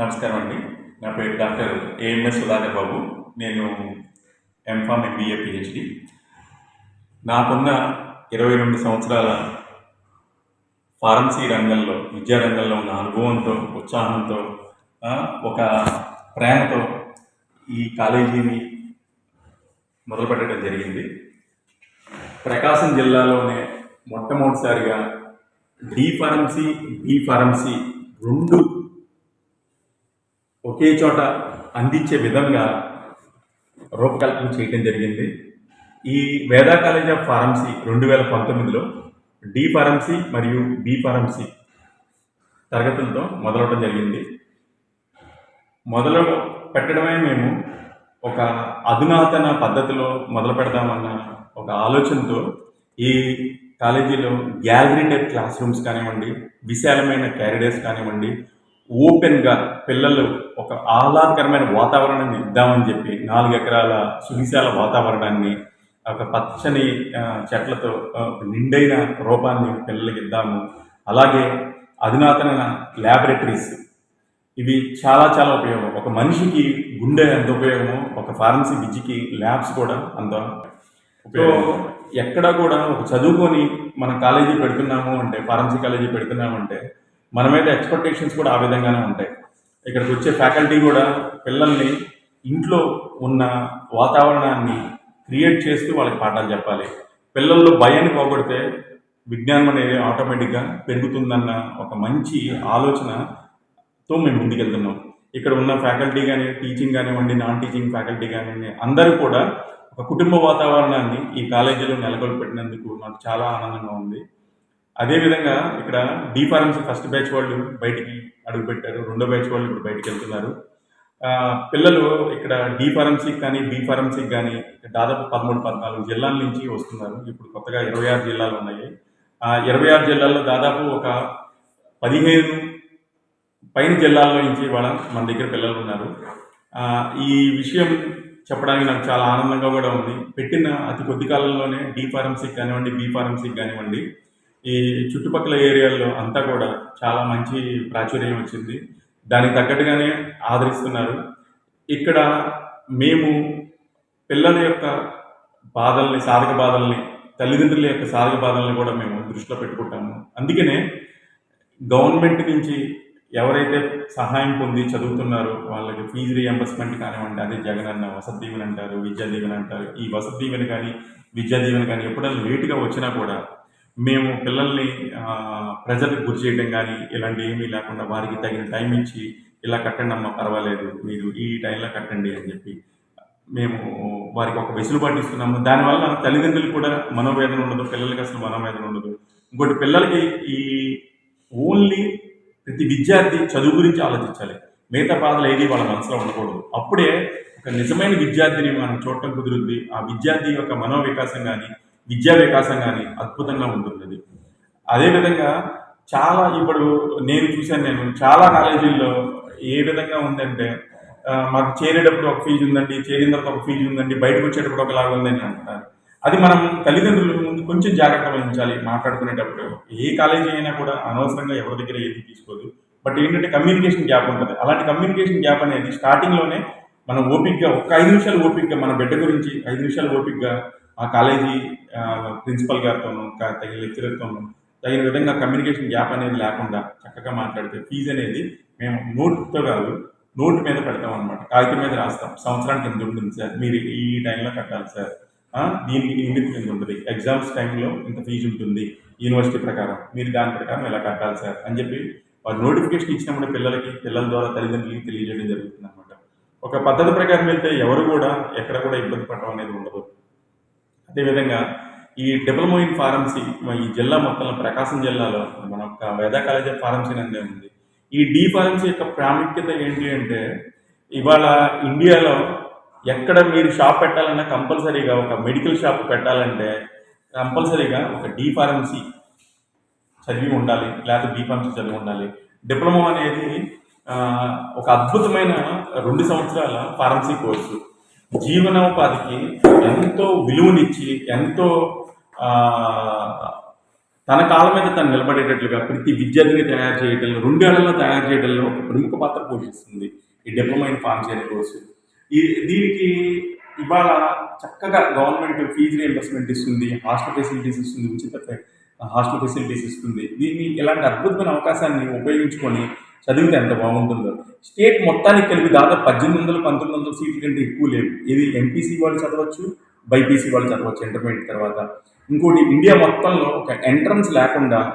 నమస్కారం అండి. నా పేరు డాక్టర్ ఏఎంఎస్ సుధాకర్ బాబు. నేను ఎంఫామ్ ఎంబీఏ పిహెచ్డి నాకున్న ఇరవై రెండు సంవత్సరాల ఫార్మసీ రంగంలో విద్యా రంగంలో ఉన్న అనుభవంతో ఉత్సాహంతో ఒక ప్రేమతో ఈ కాలేజీని మొదలుపెట్టడం జరిగింది. ప్రకాశం జిల్లాలోనే మొట్టమొదటిసారిగా డి ఫార్మసీ బి ఫార్మసీ రెండు ఒకే చోట అందించే విధంగా రూపకల్పన చేయడం జరిగింది. ఈ వేదా కాలేజ్ ఆఫ్ ఫార్మసీ రెండు వేల పంతొమ్మిదిలో డి ఫార్మసీ మరియు బి ఫార్మసీ తరగతులతో మొదలవడం జరిగింది. మొదలు పెట్టడమే మేము ఒక అధునాతన పద్ధతిలో మొదలు పెడదామన్న ఒక ఆలోచనతో ఈ కాలేజీలో గ్యాలరీ టైప్ క్లాస్ రూమ్స్ కానివ్వండి విశాలమైన క్యారిడర్స్ కానివ్వండి ఓపెన్గా పిల్లలు ఒక ఆహ్లాదకరమైన వాతావరణాన్ని ఇద్దామని చెప్పి నాలుగు ఎకరాల సువిశాల వాతావరణాన్ని ఒక పచ్చని చెట్లతో నిండైన రూపాన్ని పిల్లలకి ఇద్దాము. అలాగే అధునాతన ల్యాబొరేటరీస్ ఇవి చాలా చాలా ఉపయోగం. ఒక మనిషికి గుండె ఎంత ఉపయోగమో ఒక ఫార్మసీ విద్యకి ల్యాబ్స్ కూడా అంత ఉపయోగం. ఎక్కడ కూడా ఒక చదువుకొని మన కాలేజీ పెడుతున్నాము అంటే ఫార్మసీ కాలేజీ పెడుతున్నాము అంటే మన మీద ఎక్స్పెక్టేషన్స్ కూడా ఆ విధంగానే ఉంటాయి. ఇక్కడికి వచ్చే ఫ్యాకల్టీ కూడా పిల్లల్ని ఇంట్లో ఉన్న వాతావరణాన్ని క్రియేట్ చేస్తూ వాళ్ళకి పాఠాలు చెప్పాలి. పిల్లల్లో భయాన్ని పోగొడితే విజ్ఞానం అనేది ఆటోమేటిక్గా పెరుగుతుందన్న ఒక మంచి ఆలోచనతో మేము ముందుకెళ్తున్నాం. ఇక్కడ ఉన్న ఫ్యాకల్టీ కానీ టీచింగ్ కానివ్వండి నాన్ టీచింగ్ ఫ్యాకల్టీ కానివ్వండి అందరూ కూడా ఒక కుటుంబ వాతావరణాన్ని ఈ కాలేజీలో నెలకొల్పెట్టినందుకు నాకు చాలా ఆనందంగా ఉంది. అదేవిధంగా ఇక్కడ డి ఫార్మసీ ఫస్ట్ బ్యాచ్ వాళ్ళు బయటికి అడుగుపెట్టారు రెండో బ్యాచ్ వాళ్ళు ఇప్పుడు బయటికి వెళ్తున్నారు. పిల్లలు ఇక్కడ డి ఫార్మసీకి కానీ బి ఫార్మసీకి కానీ దాదాపు పదమూడు పద్నాలుగు జిల్లాల నుంచి వస్తున్నారు. ఇప్పుడు కొత్తగా ఇరవై ఆరు జిల్లాలు ఉన్నాయి. ఆ ఇరవై ఆరు జిల్లాల్లో దాదాపు ఒక పదిహేను పైన జిల్లాల్లో నుంచి వాళ్ళ మన దగ్గర పిల్లలు ఉన్నారు. ఈ విషయం చెప్పడానికి నాకు చాలా ఆనందంగా కూడా ఉంది. పెట్టిన అతి కొద్ది కాలంలోనే డి ఫార్మసీకి కానివ్వండి బి ఫార్మసీకి కానివ్వండి ఈ చుట్టుపక్కల ఏరియాల్లో అంతా కూడా చాలా మంచి ప్రాచుర్యం వచ్చింది. దానికి తగ్గట్టుగానే ఆదరిస్తున్నారు. ఇక్కడ మేము పిల్లల యొక్క బాధల్ని సాధక బాధల్ని తల్లిదండ్రుల యొక్క సాధక బాధల్ని కూడా మేము దృష్టిలో పెట్టుకుంటాము. అందుకనే గవర్నమెంట్ నుంచి ఎవరైతే సహాయం పొంది చదువుతున్నారో వాళ్ళకి ఫీజు రియంబర్స్మెంట్ కానివ్వండి అదే జగన్ అన్న వసతి దీవెన అంటారు విద్యా దీవెన అంటారు. ఈ వసతి దీవెన కానీ విద్యా దీవెన కానీ ఎప్పుడైనా లేటుగా వచ్చినా కూడా మేము పిల్లల్ని ప్రజలకు గురి చేయడం కానీ ఇలాంటి ఏమీ లేకుండా వారికి తగిన టైం ఇచ్చి ఇలా కట్టండి అమ్మ పర్వాలేదు మీరు ఈ టైంలో కట్టండి అని చెప్పి మేము వారికి ఒక వెసులుబాటు ఇస్తున్నాము. దానివల్ల తల్లిదండ్రులు కూడా మనోవేదన ఉండదు పిల్లలకి అసలు మనోవేదన ఉండదు. ఇంకోటి పిల్లలకి ఈ ఓన్లీ ప్రతి విద్యార్థి చదువు గురించి ఆలోచించాలి. మిగతా బాధలు ఏది వాళ్ళ మనసులో ఉండకూడదు. అప్పుడే ఒక నిజమైన విద్యార్థిని మనం చూడటం కుదురుద్ది. ఆ విద్యార్థి యొక్క మనోవికాసం కానీ విద్యా వికాసం కానీ అద్భుతంగా ఉంటుంది అదేవిధంగా చాలా ఇప్పుడు నేను చూశాను నేను చాలా కాలేజీల్లో ఏ విధంగా ఉందంటే మాకు చేరేటప్పుడు ఒక ఫీజు ఉందండి చేరిన తర్వాత ఒక ఫీజు ఉందండి బయటకు వచ్చేటప్పుడు ఒకలాగా ఉందని అంటారు అది మనం తల్లిదండ్రుల ముందు కొంచెం జాగ్రత్త వహించాలి మాట్లాడుకునేటప్పుడు. ఏ కాలేజీ అయినా కూడా అనవసరంగా ఎవరి దగ్గర ఏది తీసుకోదు. బట్ ఏంటంటే కమ్యూనికేషన్ గ్యాప్ ఉంటుంది. అలాంటి కమ్యూనికేషన్ గ్యాప్ అనేది స్టార్టింగ్లోనే మనం ఓపిక్గా ఒక ఐదు నిమిషాలు ఓపిక్గా మన బిడ్డ గురించి ఐదు నిమిషాలు ఓపిక్గా ఆ కాలేజీ ప్రిన్సిపల్ గారితోనూ తగిన లెక్చరర్తోనూ తగిన విధంగా కమ్యూనికేషన్ గ్యాప్ అనేది లేకుండా చక్కగా మాట్లాడితే ఫీజు అనేది మేము నోట్తో కాదు నోట్ మీద పెడతాం అనమాట కాగితం మీద రాస్తాం. సంవత్సరానికి ఎంత ఉంటుంది సార్? మీరు ఈ టైంలో కట్టాలి సార్. దీనికి లిమిట్ ఎంత ఉంటుంది? ఎగ్జామ్స్ టైంలో ఇంత ఫీజు ఉంటుంది. యూనివర్సిటీ ప్రకారం మీరు దాని ప్రకారం ఇలా కట్టాలి సార్? అని చెప్పి వారు నోటిఫికేషన్ ఇచ్చినప్పుడు పిల్లలకి పిల్లల ద్వారా తల్లిదండ్రులకి తెలియజేయడం జరుగుతుంది అనమాట ఒక పద్ధతి ప్రకారం వెళ్తే ఎవరు కూడా ఎక్కడ కూడా ఇబ్బంది పడడం అనేది ఉండదు. అదేవిధంగా ఈ డిప్లొమా ఇన్ ఫార్మసీ ఈ జిల్లా మొత్తంలో ప్రకాశం జిల్లాలో మన యొక్క వేదా కాలేజ్ ఆఫ్ ఫార్మసీ అనేది ఉంది. ఈ డి ఫార్మసీ యొక్క ప్రాముఖ్యత ఏంటి అంటే ఇవాళ ఇండియాలో ఎక్కడ మీరు షాప్ పెట్టాలన్నా కంపల్సరీగా ఒక మెడికల్ షాప్ పెట్టాలంటే కంపల్సరీగా ఒక డి ఫార్మసీ చదివి ఉండాలి లేకపోతే బీ ఫార్మసీ చదివి ఉండాలి. డిప్లొమా అనేది ఒక అద్భుతమైన రెండు సంవత్సరాల ఫార్మసీ కోర్సు. జీవనోపాధికి ఎంతో విలువనిచ్చి ఎంతో తన కాళ్ళ మీద తను నిలబడేటట్లుగా ప్రతి విద్యార్థిని తయారు చేయడంలో రెండేళ్ళలో తయారు చేయడంలో ఒక ప్రముఖ పాత్ర పోషిస్తుంది ఈ డిప్లొమా ఇన్ ఫార్మసీ అనే కోర్సు. ఈ దీనికి ఇవాళ చక్కగా గవర్నమెంట్ ఫీజు రియంబర్స్మెంట్ ఇస్తుంది హాస్టల్ ఫెసిలిటీస్ ఇస్తుంది ఉచిత హాస్టల్ ఫెసిలిటీస్ ఇస్తుంది. దీన్ని ఇలాంటి అద్భుతమైన అవకాశాన్ని ఉపయోగించుకొని చదివితే ఎంత బాగుంటుందో. స్టేట్ మొత్తానికి కలిపి దాదాపు పద్దెనిమిది వందలు పంతొమ్మిది వందల సీట్ల కంటే ఎక్కువ లేవు. ఇది ఎంపీసీ వాళ్ళు చదవచ్చు బైపీసీ వాళ్ళు చదవచ్చు ఇంటర్మీడియట్ తర్వాత. ఇంకోటి ఇండియా మొత్తంలో ఒక ఎంట్రన్స్ లేకుండా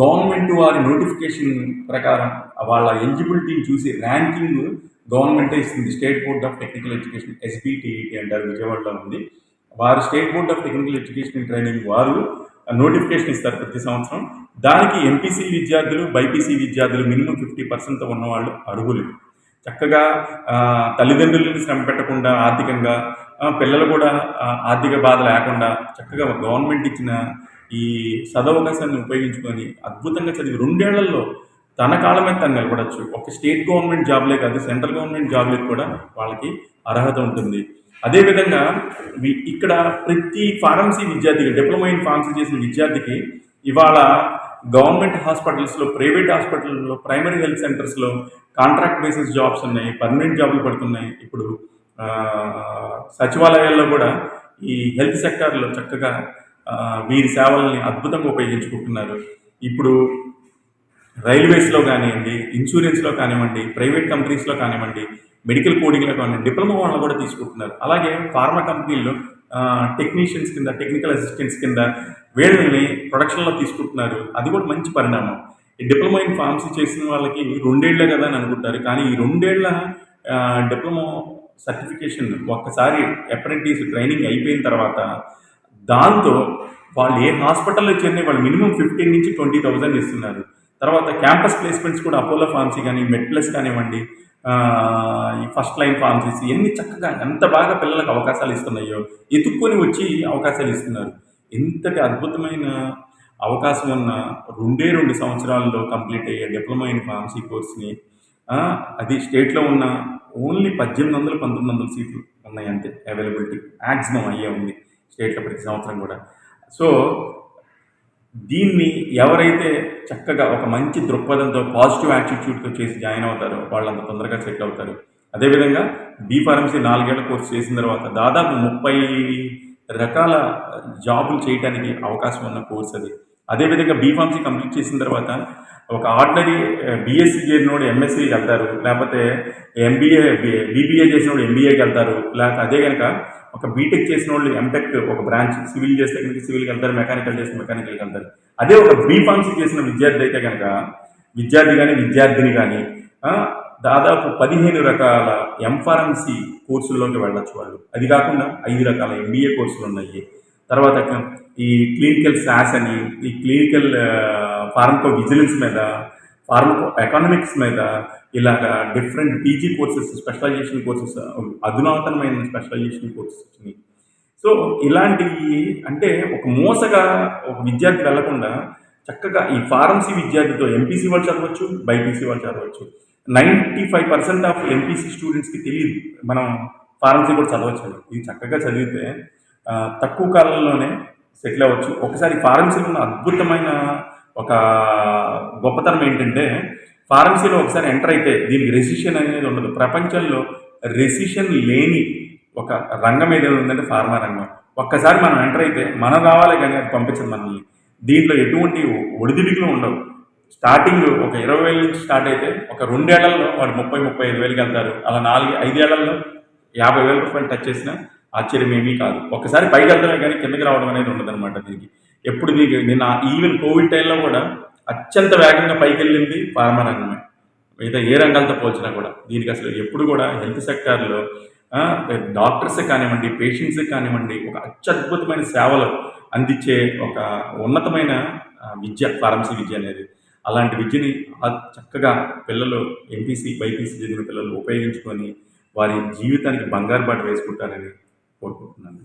గవర్నమెంట్ వారి నోటిఫికేషన్ ప్రకారం వాళ్ళ ఎలిజిబిలిటీని చూసి ర్యాంకింగ్ గవర్నమెంటే ఇస్తుంది. State board of technical education SBTET అంటారు విజయవాడలో ఉంది. వారు state board of technical education training వారు నోటిఫికేషన్ ఇస్తారు ప్రతి సంవత్సరం. దానికి ఎంపీసీ విద్యార్థులు బైపీసీ విద్యార్థులు మినిమం ఫిఫ్టీ పర్సెంట్ ఉన్నవాళ్ళు అర్హులు. చక్కగా తల్లిదండ్రులను శ్రమ పెట్టకుండా ఆర్థికంగా పిల్లలు కూడా ఆర్థిక బాధ లేకుండా చక్కగా గవర్నమెంట్ ఇచ్చిన ఈ సదవకాశాన్ని ఉపయోగించుకొని అద్భుతంగా చదివి రెండేళ్ళలో తన కాలమే మీద తను నిలబడచ్చు. ఒక స్టేట్ గవర్నమెంట్ జాబ్లే కాదు సెంట్రల్ గవర్నమెంట్ జాబ్లకు కూడా వాళ్ళకి అర్హత ఉంటుంది. అదేవిధంగా వి- ఇక్కడ ప్రతి ఫార్మసీ విద్యార్థికి డిప్లొమా ఇన్ ఫార్మసీ చేసిన విద్యార్థికి ఇవాళ గవర్నమెంట్ హాస్పిటల్స్లో ప్రైవేట్ హాస్పిటల్లో ప్రైమరీ హెల్త్ సెంటర్స్లో కాంట్రాక్ట్ బేసిస్ జాబ్స్ ఉన్నాయి పర్మనెంట్ జాబ్లు పడుతున్నాయి. ఇప్పుడు సచివాలయాల్లో కూడా ఈ హెల్త్ సెక్టార్లో చక్కగా వీరి సేవల్ని అద్భుతంగా ఉపయోగించుకుంటున్నారు. ఇప్పుడు రైల్వేస్లో కానివ్వండి ఇన్సూరెన్స్లో కానివ్వండి ప్రైవేట్ కంపెనీస్లో కానివ్వండి మెడికల్ కోడింగ్లో కానివ్వండి డిప్లొమా వాళ్ళు కూడా తీసుకుంటున్నారు. అలాగే ఫార్మా కంపెనీల్లో టెక్నీషియన్స్ కింద టెక్నికల్ అసిస్టెంట్స్ కింద వీళ్ళని ప్రొడక్షన్లో తీసుకుంటున్నారు. అది కూడా మంచి పరిణామం. ఈ డిప్లొమా ఇన్ ఫార్మసీ చేసిన వాళ్ళకి రెండేళ్ళే కదా అని అనుకుంటారు. కానీ ఈ రెండేళ్ళ డిప్లొమా సర్టిఫికేషన్ ఒక్కసారి అప్రెంటిస్ ట్రైనింగ్ అయిపోయిన తర్వాత దాంతో వాళ్ళు ఏ హాస్పిటల్లో చేరిన వాళ్ళు మినిమం ఫిఫ్టీన్ నుంచి ట్వంటీ థౌజండ్ ఇస్తున్నారు. తర్వాత క్యాంపస్ ప్లేస్మెంట్స్ కూడా అపోలో ఫార్మసీ కానీ మెడ్ ప్లస్ కానివ్వండి ఈ ఫస్ట్ లైన్ ఫార్మసీస్ ఎన్ని చక్కగా ఎంత బాగా పిల్లలకు అవకాశాలు ఇస్తున్నాయో ఎత్తుక్కొని వచ్చి అవకాశాలు ఇస్తున్నారు. ఎంతటి అద్భుతమైన అవకాశం ఉన్న రెండే రెండు సంవత్సరాల్లో కంప్లీట్ అయ్యే డిప్లొమా ఇన్ ఫార్మసీ కోర్స్ని అది స్టేట్లో ఉన్న ఓన్లీ పద్దెనిమిది వందలు పంతొమ్మిది వందల సీట్లు ఉన్నాయి అంతే అవైలబిలిటీ మ్యాక్సిమం అయ్యే ఉంది స్టేట్లో ప్రతి సంవత్సరం కూడా. సో దీన్ని ఎవరైతే చక్కగా ఒక మంచి దృక్పథంతో పాజిటివ్ యాటిట్యూడ్తో చేసి జాయిన్ అవుతారో వాళ్ళంత తొందరగా సెటిల్ అవుతారు. అదేవిధంగా బీ ఫార్మసీ నాలుగేళ్ళ కోర్స్ చేసిన తర్వాత దాదాపు ముప్పై రకాల జాబులు చేయడానికి అవకాశం ఉన్న కోర్స్ అది. అదేవిధంగా బీ ఫార్మసీ కంప్లీట్ చేసిన తర్వాత ఒక ఆర్డినరీ బీఎస్సీ చేసినోడు ఎంఎస్సీకి వెళ్తారు లేకపోతే ఎంబీఏ బీబీఏ చేసినోడు ఎంబీఏకి వెళ్తారు లేకపోతే అదే కనుక ఒక బీటెక్ చేసిన వాళ్ళు ఎంటెక్ ఒక బ్రాంచ్ సివిల్ చేస్తే కనుక సివిల్కి వెళ్తారు మెకానికల్ చేస్తే మెకానికల్కి వెళ్తారు. అదే ఒక బీఫామ్స్ చేసిన విద్యార్థి అయితే కనుక విద్యార్థి కానీ విద్యార్థిని కానీ దాదాపు పదిహేను రకాల ఎంఫార్మసీ కోర్సుల్లోకి వెళ్ళొచ్చు వాళ్ళు. అది కాకుండా ఐదు రకాల ఎంబీఏ కోర్సులు ఉన్నాయి. తర్వాత ఈ క్లినికల్ శాస్ అని ఈ క్లినికల్ ఫార్మకో విజిలెన్స్ మీద ఫార్మకో ఎకనామిక్స్ మీద ఇలాగ different PG courses specialisation courses అధునాతనమైన స్పెషలైజేషన్ కోర్సెస్ వచ్చినాయి. సో ఇలాంటివి అంటే ఒక మోసగా ఒక విద్యార్థి వెళ్ళకుండా చక్కగా ఈ ఫార్మసీ విద్యార్థితో ఎంపీసీ వాళ్ళు చదవచ్చు బైపీసీ వాళ్ళు చదవచ్చు. Ninety five percent of MPC స్టూడెంట్స్కి తెలియదు. మనం ఫార్మసీ కూడా చదవచ్చు ఇది చక్కగా చదివితే తక్కువ కాలంలోనే సెటిల్ అవ్వచ్చు. ఒకసారి ఫార్మసీలో ఉన్న అద్భుతమైన ఒక గొప్పతనం ఏంటంటే ఫార్మసీలో ఒకసారి ఎంటర్ అయితే దీనికి రెసిషన్ అనేది ఉండదు. ప్రపంచంలో రెసిషన్ లేని ఒక రంగం ఏదైనా ఉందంటే ఫార్మా రంగం. ఒక్కసారి మనం ఎంటర్ అయితే మనం రావాలి కానీ అది పంపించదు మనల్ని. దీంట్లో ఎటువంటి ఒడిదుడికులు ఉండవు. స్టార్టింగ్ ఒక ఇరవై వేల నుంచి స్టార్ట్ అయితే ఒక రెండేళ్ళలో వాడు ముప్పై ముప్పై ఐదు వేలకి వెళ్తారు. అలా నాలుగు ఐదేళ్ళలో యాభై వేల రూపాయలు టచ్ చేసినా ఆశ్చర్యం ఏమీ కాదు. ఒకసారి పైకి వెళ్తామే కానీ కిందకి రావడం అనేది ఉండదన్నమాట దీనికి. ఎప్పుడు దీనికి నిన్న ఈవెన్ కోవిడ్ టైంలో కూడా అత్యంత వేగంగా పైకి వెళ్ళింది ఫార్మా రంగమే. మిగతా ఏ రంగాలతో పోల్చినా కూడా. దీనికి అసలు ఎప్పుడు కూడా హెల్త్ సెక్టార్లో డాక్టర్స్ కానివ్వండి పేషెంట్స్ కానివ్వండి ఒక అత్యద్భుతమైన సేవలు అందించే ఒక ఉన్నతమైన విద్య ఫార్మసీ విద్య అనేది. అలాంటి విద్యని చక్కగా పిల్లలు ఎంపీసీ బైపీసీ చదివిన పిల్లలు ఉపయోగించుకొని వారి జీవితానికి బంగారు బాట వేసుకుంటారని కోరుకుంటున్నాను.